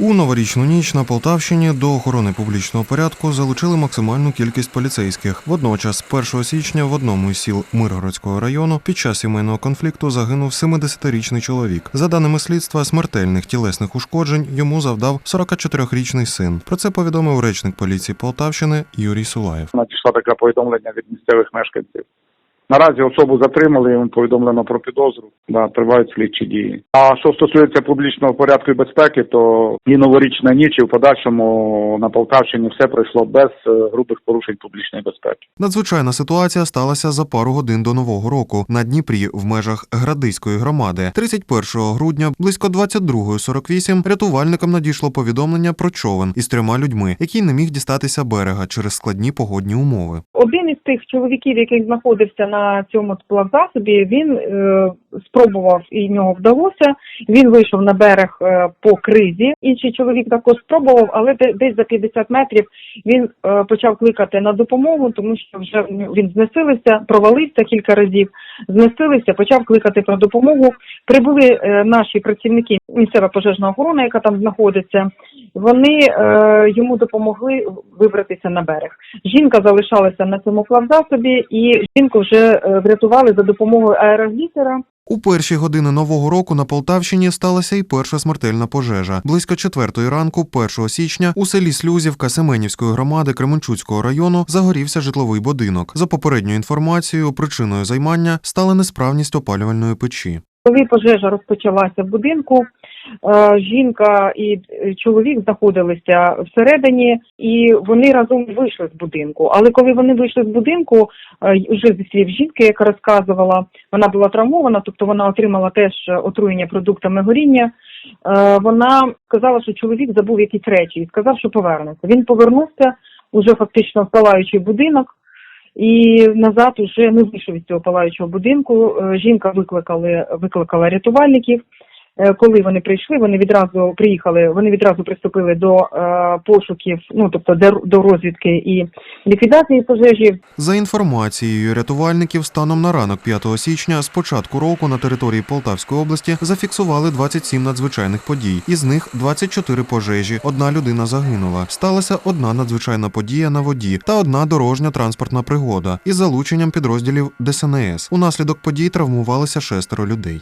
У новорічну ніч на Полтавщині до охорони публічного порядку залучили максимальну кількість поліцейських. Водночас, 1 січня в одному із сіл Миргородського району під час сімейного конфлікту загинув 70-річний чоловік. За даними слідства, смертельних тілесних ушкоджень йому завдав 44-річний син. Про це повідомив речник поліції Полтавщини Юрій Сулаєв. надійшло таке повідомлення від місцевих мешканців. Наразі особу затримали, йому повідомлено про підозру, да, тривають слідчі дії. А що стосується публічного порядку і безпеки, то і новорічна ніч, і в подальшому на Полтавщині все пройшло без е, грубих порушень публічної безпеки. Надзвичайна ситуація сталася за пару годин до нового року на Дніпрі в межах Градиської громади. 31 грудня близько 22.48 рятувальникам надійшло повідомлення про човен із трьома людьми, який не міг дістатися берега через складні погодні умови. Один із тих чоловіків, який знаходився на цьому плавзасобі, він е, спробував і нього вдалося. Він вийшов на берег е, по кризі. Інший чоловік також спробував, але де- десь за 50 метрів він е, почав кликати на допомогу, тому що вже він знесилився, провалився кілька разів, знесилився, почав кликати про допомогу. Прибули е, наші працівники місцева пожежна охорона, яка там знаходиться. Вони е, йому допомогли вибратися на берег. Жінка залишалася на цьому плавзасобі, і жінку вже е, врятували за допомогою аероглітера. У перші години нового року на Полтавщині сталася і перша смертельна пожежа. Близько четвертої ранку, 1 січня, у селі Слюзівка Семенівської громади Кременчуцького району загорівся житловий будинок. За попередньою інформацією, причиною займання стала несправність опалювальної печі. Коли пожежа розпочалася в будинку, жінка і е, чоловік знаходилися всередині, і вони разом вийшли з будинку. Але коли вони вийшли з будинку, е, вже зі слів жінки, яка розказувала, вона була травмована, тобто вона отримала теж отруєння продуктами горіння. Е, Вона сказала, що чоловік забув якісь речі і сказав, що повернеться. Він повернувся уже фактично в палаючий будинок. І назад уже не вийшов із цього палаючого будинку. Е, Жінка викликали викликала рятувальників. Е, Коли вони прийшли, вони відразу приїхали. Вони відразу приступили до е, пошуків, ну тобто до, до розвідки і ліквідації пожежі. За інформацією рятувальників, станом на ранок 5 січня з початку року на території Полтавської області зафіксували 27 надзвичайних подій. Із них 24 пожежі. Одна людина загинула. Сталася одна надзвичайна подія на воді та одна дорожня транспортна пригода із залученням підрозділів ДСНС. Унаслідок подій травмувалися шестеро людей.